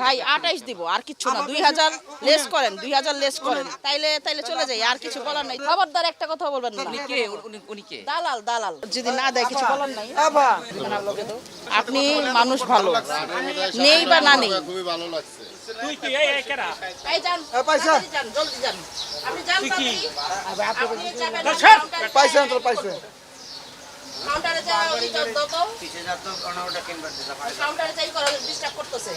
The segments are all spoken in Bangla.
ভাই আঠাইশ দিব আর কিছু না। দুই হাজার লেস করেন দুই হাজার লেস করেন। তাইলে তাইলে চলে যাই আর কিছু বলার নাই। খবরদার একটা কথা বলবেন না। উনি কে? উনি উনি কে? দালাল দালাল। যদি না দেয় কিছু বলার নাই। আপনি মানুষ ভালো। নেই বা না নেই। খুবই ভালো লাগছে। তুই কি? এই তো তো কাউন্টারে যাই করা ডিস্টার্ব করতেছে।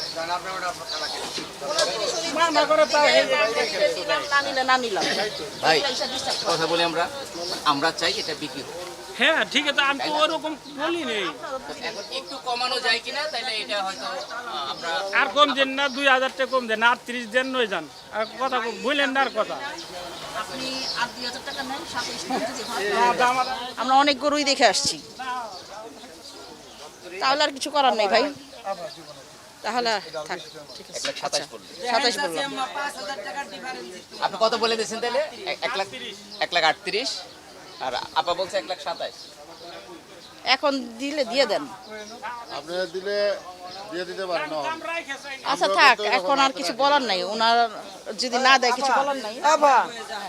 না নিলে না নিলাম। ভাই। কথা বলি আমরা? আমরা চাই এটা বিক্রি হোক। হ্যাঁ ঠিক আছে আমি তো ওরকম বলি নেই। একটু কমানো যায় কিনা তাহলে এটা হয়তো আমরা আর কম দেন না দুই হাজার টাকা কম দেন আর ত্রিশ দেন নয় যান। আর কথা বললেন না আর কথা। হয় আমরা অনেক গরুই দেখে আসছি। তাহলে আর কিছু করার নেই ভাই। তাহলে থাক ঠিক আছে। সাতাশ বললেন। বললাম। আপনি কত বলে দিয়েছেন তাহলে এক- এক লাখ এক লাখ আটত্রিশ। আর আপা বলছে এক লাখ সাতাশ। এখন দিলে দিয়ে দেন। আপনি দিলে দিয়ে দিতে পারেন আচ্ছা থাক এখন আর কিছু বলার নাই। ওনার যদি না দেয় কিছু বলার নাই?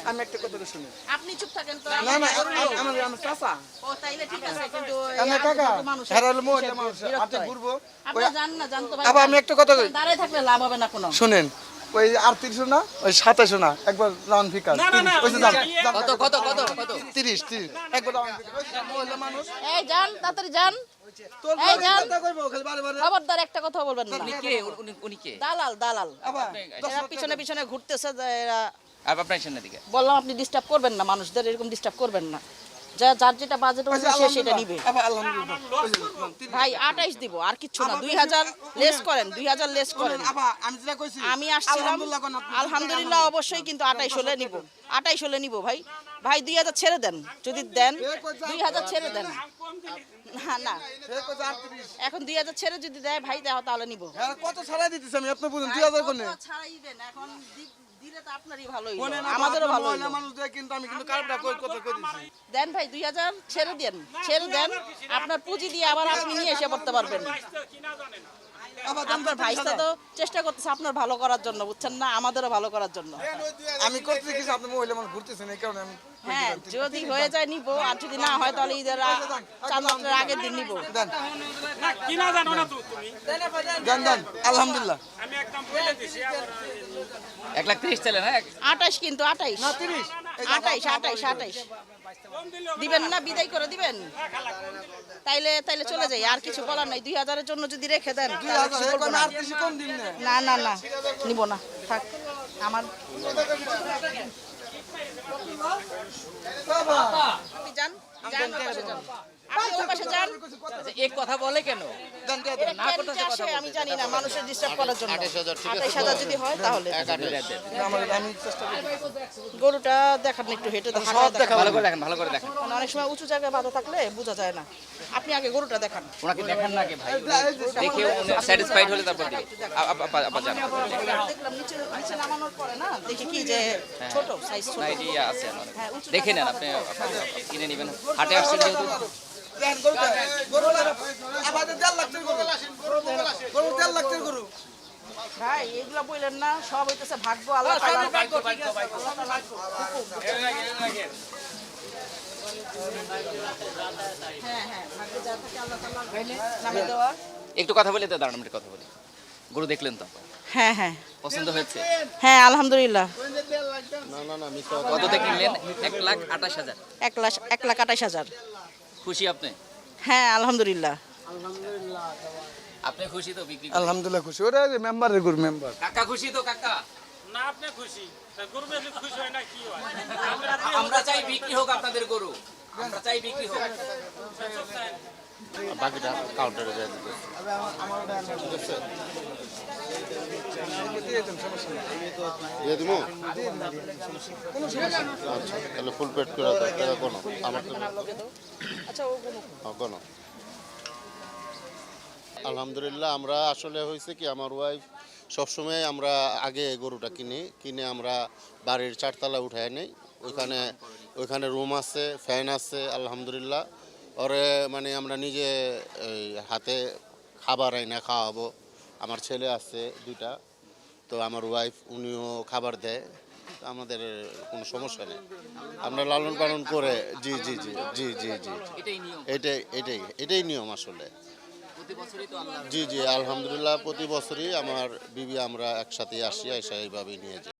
আমি একটা কথা শুনি আপনি চুপ থাকেন তো। না না আম- আমার আমার চাচা। ও তাইলে ঠিক আছে কিন্তু আমি কাকা মানুষ। হারালো মানুষ। বিরক্ত হাতে হয়। ঘুরবো। আপনারা জান না জান তো ভাই। আবার আমি একটা কথা কই। দাঁড়ায় থাকলে লাভ হবে না কোনো। শুনেন ওই আটত্রিশশো না ওই সাতাশশো না একবার রাউন্ড ফিকার কত কত কত কত? তিরিশ তিরিশ। একবার রাউন্ড ফিকার ওই যে মহিলা মানুষ। এই যান তাড়াতাড়ি যান এই যান। কথা কইবো খালি বারে বারে। খবরদার একটা কথা বলবেন না। উনি কে? উনি উনি কে? দালাল দালাল। এরা পিছনে পিছনে ঘুরতেছে যে এরা আপনার সামনের দিকে। বললাম আপনি ডিস্টার্ব করবেন না মানুষদের এরকম ডিস্টার্ব করবেন না। যা যার যেটা বাজেট অনুযায়ী সেটা নিবে। ভাই আঠাইশ দিব আর কিচ্ছু না। দুই হাজার লেস করেন দুই হাজার লেস করেন। আমি আসছিলাম আলহামদুলিল্লাহ আলহামদুলিল্লাহ অবশ্যই কিন্তু আঠাইশ হলে নিব। আঠাইশ হলে নিব ভাই। ভাই দুই হাজার ছেড়ে দেন। যদি দেন দুই হাজার ছেড়ে দেন। না না। এখন দুই হাজার ছেড়ে যদি দেয় ভাই দেওয়া তাহলে নিব। হ্যাঁ, কত ছাড়াই দিতেছি আমি আপনি বুঝুন দুই হাজার এখন না কই দিছি? দেন ভাই দুই হাজার ছেড়ে দেন ছেড়ে দেন। আপনার পুঁজি দিয়ে আবার আপনি নিয়ে এসে পড়তে পারবেন। আপনার ভাইসটা তো চেষ্টা করতেছে আপনার ভালো করার জন্য বুঝছেন না? আমাদেরও ভালো করার জন্য। আমি করতে কিছু আপনি মহিলা মানুষ ঘুরতেছেন এই কারণে আমি হ্যাঁ যদি হয়ে যায় নিব আর যদি না হয় তাহলে ঈদের আ- চাঁদ রাতের আগের দিন নিব। দেন। না কিনা জানো না তো তুমি? দেন দেন আলহামদুলিল্লাহ। আমি একদম বলে দিছি আবার এক লাখ তিরিশ চাইলেন হ্যাঁ আঠাইশ কিন্তু আঠাইশ তিরিশ। আঠাইশ আঠাইশ আঠাইশ দিবেন না বিদায় করে দিবেন। তাইলে তাইলে চলে যাই আর কিছু বলার নাই। দুই হাজারের জন্য যদি রেখে দেন না না না নিব না। থাক আমার আপনি যান ওই পাশে এক কথা বলে কেন? দেন দেন না করতে যে আমি জানি না মানুষের ডিস্টার্ব করার জন্য। আঠাশ হাজার, ঠিক আছে আঠাইশ হাজার যদি হয় তাহলে। আমি চেষ্টা করি। গরুটা দেখান একটু হেঁটে দেখান ভালো করে দেখেন ভালো করে দেখেন। মানে অনেক সময় উঁচু জায়গায় বাঁধা থাকলে বোঝা যায় না। আপনি আগে গরুটা দেখান। ওনাকে দেখেন না কে ভাই। দেখে উনি স্যাটিসফাইড হলে তারপর দিবে। আপা আপা- আপা জান দেখলাম নিচে নিচে নামানোর পরে না দেখি কি যে ছোট সাইজ ছোট। না আছে আমার। উঁচু দেখে নেন আপনি আপনি কিনে নেবেন। হাটে আসছেন যেহেতু। দেন গরুটা গরুটা আমাদের দেড় লাখ টাকা গরু। গরু দেড় লাখ টাকা গরু ভাই এগুলা বললেন না সব হইতেছে ভাগ্য আল্লাহ তাআলার ভাগ্য হ্যাঁ হ্যাঁ ভাগ্যে যা থাকে আল্লাহ তাআলার নামে দেওয়া। একটু কথা বলে তো দাঁড়ান আমি কথা বলি। গরু দেখলেন তো? হ্যাঁ হ্যাঁ। পছন্দ হয়েছে? হ্যাঁ আলহামদুলিল্লাহ। না না না মিস কততে কিনলেন এক লাখ আঠাশ হাজার। এক লাখ এক লাখ আঠাশ হাজার। খুশি আপনি? হ্যাঁ আলহামদুলিল্লাহ। আপনি খুশি তো বিক্রি আলহামদুলিল্লাহ খুশি। ওরা মেম্বার গুরু মেম্বার কাকা খুশি তো কাকা? না আপনি খুশি। গরু বেশি খুশি হয় না কি হয়? আমরা চাই বিক্রি হোক আপনাদের গরু। আমরা চাই বিক্রি হোক। বাকিটা কাউন্টারে দিয়ে দিবে দিয়ে দিব? আচ্ছা তাহলে ফুল পেড করে টাকা কোনো আমার তো আচ্ছা ও কোনো হ্যাঁ, কোনো আলহামদুলিল্লাহ আমরা আসলে হয়েছে কি আমার ওয়াইফ সবসময় আমরা আগে গরুটা কিনি। কিনে আমরা বাড়ির চারতলা উঠায় নেই। ওইখানে ওইখানে রুম আছে ফ্যান আছে আলহামদুলিল্লাহ। ওরে মানে আমরা নিজে এই হাতে খাবার আইনা খাওয়াবো। আমার ছেলে আছে দুইটা তো আমার ওয়াইফ উনিও খাবার দেয়। তো আমাদের কোনো সমস্যা নেই। আমরা লালন পালন করে জি জি জি জি জি জি এটাই এটাই এটাই এটাই নিয়ম আসলে। জি জি আলহামদুলিল্লাহ প্রতি বছরই আমার বিবি আমরা একসাথে আসি এসে এইভাবেই নিয়ে যাই।